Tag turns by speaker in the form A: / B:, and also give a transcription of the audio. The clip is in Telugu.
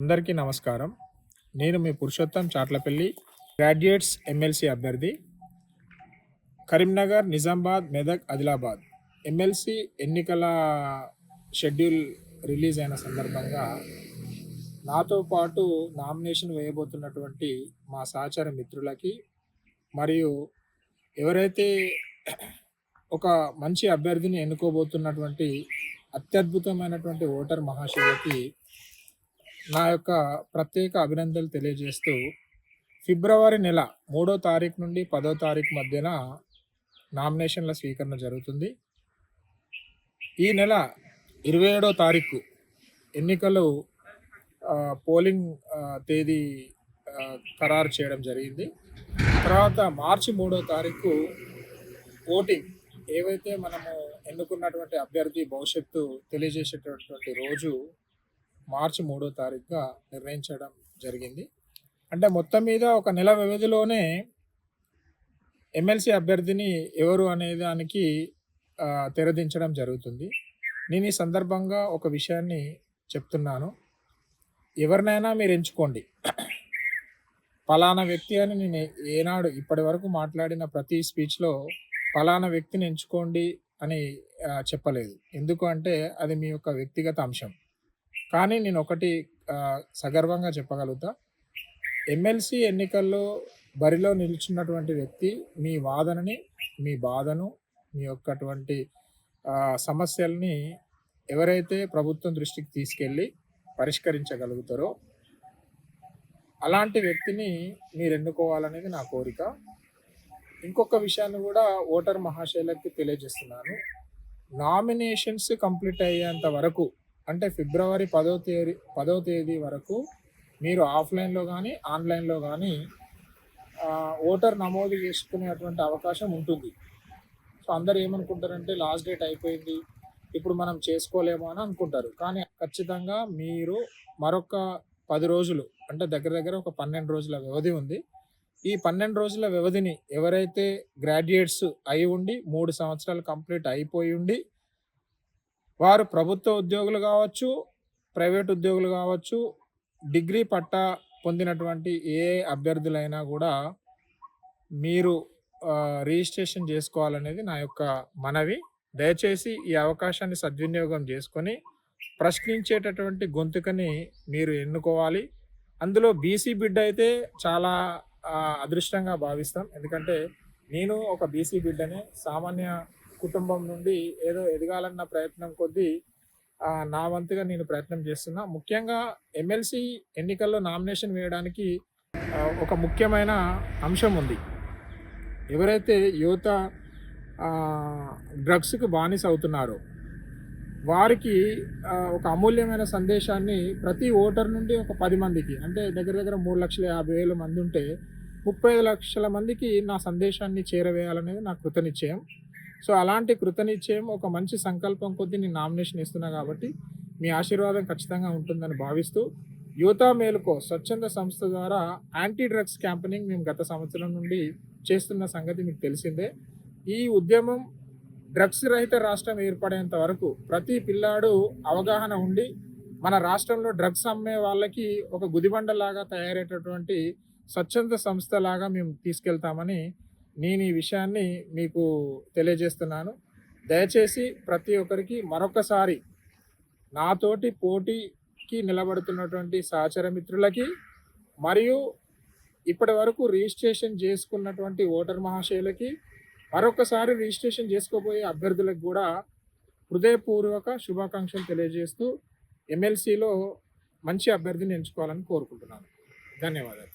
A: అందరికీ నమస్కారం. నేను మీ పురుషోత్తం చాట్లపల్లి గ్రాడ్యుయేట్స్ ఎమ్మెల్సీ అభ్యర్థి కరీంనగర్ నిజామాబాద్ మెదక్ ఆదిలాబాద్. ఎమ్మెల్సీ ఎన్నికల షెడ్యూల్ రిలీజ్ అయిన సందర్భంగా నాతో పాటు నామినేషన్ వేయబోతున్నటువంటి మా సహచర మిత్రులకి మరియు ఎవరైతే ఒక మంచి అభ్యర్థిని ఎన్నుకోబోతున్నటువంటి అత్యద్భుతమైనటువంటి ఓటర్ మహాశయులకి నా యొక్క ప్రత్యేక అభినందనలు తెలియజేస్తూ ఫిబ్రవరి నెల మూడో తారీఖు నుండి పదో తారీఖు మధ్యన నామినేషన్ల స్వీకరణ జరుగుతుంది. ఈ నెల ఇరవై ఏడో తారీఖు ఎన్నికలు పోలింగ్ తేదీ ఖరారు చేయడం జరిగింది. తర్వాత మార్చి మూడో తారీఖు ఓటింగ్ ఏవైతే మనము ఎన్నుకున్నటువంటి అభ్యర్థి భవిష్యత్తు తెలియజేసేటటువంటి రోజు మార్చి మూడో తారీఖుగా నిర్ణయించడం జరిగింది. అంటే మొత్తం మీద ఒక నెల వ్యవధిలోనే ఎమ్మెల్సీ అభ్యర్థిని ఎవరు అనే దానికి తెరదించడం జరుగుతుంది. నేను ఈ సందర్భంగా ఒక విషయాన్ని చెప్తున్నాను. ఎవరినైనా మీరు ఎంచుకోండి. పలానా వ్యక్తి అని నేను ఏనాడు ఇప్పటి వరకు మాట్లాడిన ప్రతి స్పీచ్లో పలానా వ్యక్తిని ఎంచుకోండి అని చెప్పలేదు. ఎందుకు అంటే అది మీ యొక్క వ్యక్తిగత అంశం. కానీ నేను ఒకటి సగర్వంగా చెప్పగలుగుతా. ఎమ్మెల్సీ ఎన్నికల్లో బరిలో నిలిచినటువంటి వ్యక్తి మీ వాదనని మీ బాధను మీ యొక్కటువంటి సమస్యల్ని ఎవరైతే ప్రభుత్వం దృష్టికి తీసుకెళ్ళి పరిష్కరించగలుగుతారో అలాంటి వ్యక్తిని మీరు ఎన్నుకోవాలనేది నా కోరిక. ఇంకొక విషయాన్ని కూడా ఓటర్ మహాశైలకి తెలియజేస్తున్నాను. నామినేషన్స్ కంప్లీట్ అయ్యేంత వరకు అంటే ఫిబ్రవరి పదో తేదీ పదో తేదీ వరకు మీరు ఆఫ్లైన్లో కానీ ఆన్లైన్లో కానీ ఓటర్ నమోదు చేసుకునేటువంటి అవకాశం ఉంటుంది. సో అందరు ఏమనుకుంటారంటే లాస్ట్ డేట్ అయిపోయింది ఇప్పుడు మనం చేసుకోలేము అని అనుకుంటారు. కానీ ఖచ్చితంగా మీరు మరొక పది రోజులు అంటే దగ్గర దగ్గర ఒక పన్నెండు రోజుల వ్యవధి ఉంది. ఈ పన్నెండు రోజుల వ్యవధిని ఎవరైతే గ్రాడ్యుయేట్స్ అయి ఉండి మూడు సంవత్సరాలు కంప్లీట్ అయిపోయి ఉండి వారు ప్రభుత్వ ఉద్యోగులు కావచ్చు ప్రైవేట్ ఉద్యోగులు కావచ్చు డిగ్రీ పట్టా పొందినటువంటి ఏ అభ్యర్థులైనా కూడా మీరు రిజిస్ట్రేషన్ చేసుకోవాలనేది నా యొక్క మనవి. దయచేసి ఈ అవకాశాన్ని సద్వినియోగం చేసుకొని ప్రశ్నించేటటువంటి గొంతుకని మీరు ఎన్నుకోవాలి. అందులో బీసీ బిడ్డ అయితే చాలా అదృష్టంగా భావిస్తాం. ఎందుకంటే నేను ఒక బీసీ బిడ్డనే సామాన్య కుటుంబం నుండి ఏదో ఎదగాలన్న ప్రయత్నం కొద్దీ నా వంతుగా నేను ప్రయత్నం చేస్తున్నా. ముఖ్యంగా ఎమ్మెల్సీ ఎన్నికల్లో నామినేషన్ వేయడానికి ఒక ముఖ్యమైన అంశం ఉంది. ఎవరైతే యువత డ్రగ్స్కు డ్రగ్స్కి బానిస అవుతున్నారో వారికి ఒక అమూల్యమైన సందేశాన్ని ప్రతి ఓటర్ నుండి ఒక పది మందికి అంటే దగ్గర దగ్గర మూడు లక్షల యాభై వేల మంది ఉంటే ముప్పై ఐదు లక్షల మందికి నా సందేశాన్ని చేరవేయాలనేది నా కృతనిశ్చయం. సో అలాంటి కృతనిశ్చయం ఒక మంచి సంకల్పం కొద్దీ నేను నామినేషన్ ఇస్తున్నా కాబట్టి మీ ఆశీర్వాదం ఖచ్చితంగా ఉంటుందని భావిస్తూ యువత మేలుకో స్వచ్ఛంద సంస్థ ద్వారా యాంటీ డ్రగ్స్ క్యాంపెనింగ్ మేము గత సంవత్సరం నుండి చేస్తున్న సంగతి మీకు తెలిసిందే. ఈ ఉద్యమం డ్రగ్స్ రహిత రాష్ట్రం ఏర్పడేంత వరకు ప్రతి పిల్లాడు అవగాహన ఉండి మన రాష్ట్రంలో డ్రగ్స్ అమ్మే వాళ్ళకి ఒక గుదిబండలాగా తయారయ్యేటటువంటి స్వచ్ఛంద సంస్థలాగా మేము తీసుకెళ్తామని నేను ఈ విషయాన్ని మీకు తెలియజేస్తున్నాను. దయచేసి ప్రతి ఒక్కరికి మరొకసారి నాతోటి పోటీకి నిలబడుతున్నటువంటి సహచర మిత్రులకి మరియు ఇప్పటి వరకు రిజిస్ట్రేషన్ చేసుకున్నటువంటి ఓటర్ మహాశయులకి మరొకసారి రిజిస్ట్రేషన్ చేసుకోబోయే అభ్యర్థులకు కూడా హృదయపూర్వక శుభాకాంక్షలు తెలియజేస్తూ ఎమ్మెల్సీలో మంచి అభ్యర్థిని ఎంచుకోవాలని కోరుకుంటున్నాను. ధన్యవాదాలు.